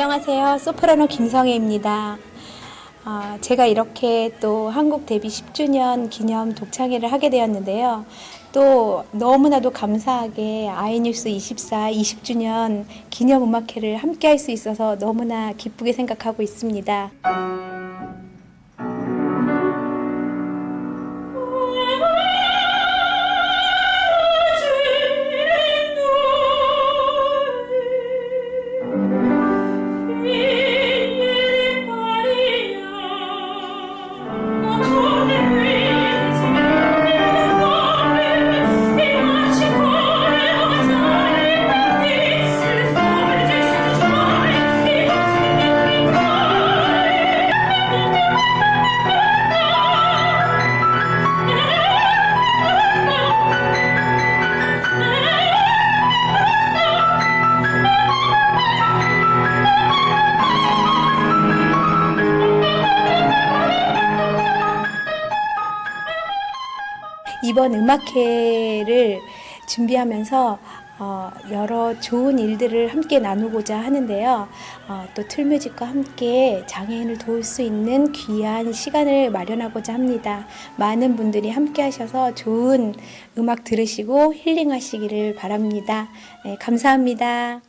안녕하세요. 소프라노 김성애입니다. 아, 제가 이렇게 또 한국 데뷔 10주년 기념 독창회를 하게 되었는데요. 또 너무나도 감사하게 아이뉴스 24 20주년 기념 음악회를 함께 할 수 있어서 너무나 기쁘게 생각하고 있습니다. 이번 음악회를 준비하면서 어, 여러 좋은 일들을 함께 나누고자 하는데요. 어, 또 틀뮤직과 함께 장애인을 도울 수 있는 귀한 시간을 마련하고자 합니다. 많은 분들이 함께 하셔서 좋은 음악 들으시고 힐링하시기를 바랍니다. 네, 감사합니다.